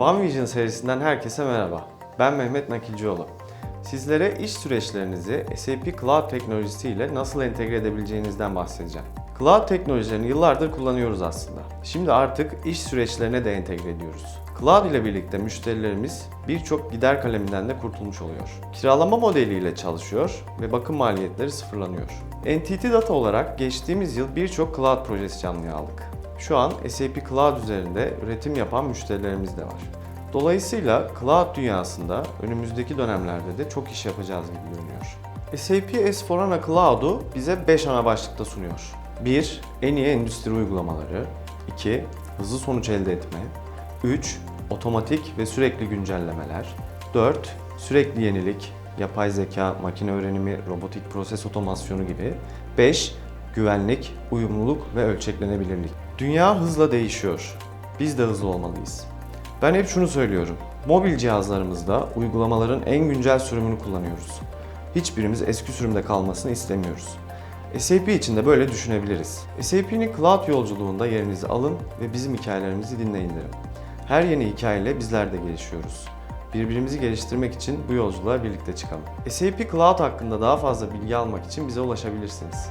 OneVision serisinden herkese merhaba. Ben Mehmet Nakilcioğlu. Sizlere iş süreçlerinizi SAP Cloud teknolojisi ile nasıl entegre edebileceğinizden bahsedeceğim. Cloud teknolojilerini yıllardır kullanıyoruz aslında. Şimdi artık iş süreçlerine de entegre ediyoruz. Cloud ile birlikte müşterilerimiz birçok gider kaleminden de kurtulmuş oluyor. Kiralama modeliyle çalışıyor ve bakım maliyetleri sıfırlanıyor. Entity Data olarak geçtiğimiz yıl birçok cloud projesi canlıya aldık. Şu an SAP Cloud üzerinde üretim yapan müşterilerimiz de var. Dolayısıyla cloud dünyasında önümüzdeki dönemlerde de çok iş yapacağız gibi görünüyor. SAP S4HANA Cloud'u bize 5 ana başlıkta sunuyor. 1. En iyi endüstri uygulamaları 2. Hızlı sonuç elde etme 3. Otomatik ve sürekli güncellemeler 4. Sürekli yenilik, yapay zeka, makine öğrenimi, robotik proses otomasyonu gibi 5. Güvenlik, uyumluluk ve ölçeklenebilirlik. Dünya hızla değişiyor. Biz de hızlı olmalıyız. Ben hep şunu söylüyorum. Mobil cihazlarımızda uygulamaların en güncel sürümünü kullanıyoruz. Hiçbirimiz eski sürümde kalmasını istemiyoruz. SAP için de böyle düşünebiliriz. SAP'nin cloud yolculuğunda yerinizi alın ve bizim hikayelerimizi dinleyin derim. Her yeni hikayeyle bizler de gelişiyoruz. Birbirimizi geliştirmek için bu yolculuğa birlikte çıkalım. SAP Cloud hakkında daha fazla bilgi almak için bize ulaşabilirsiniz.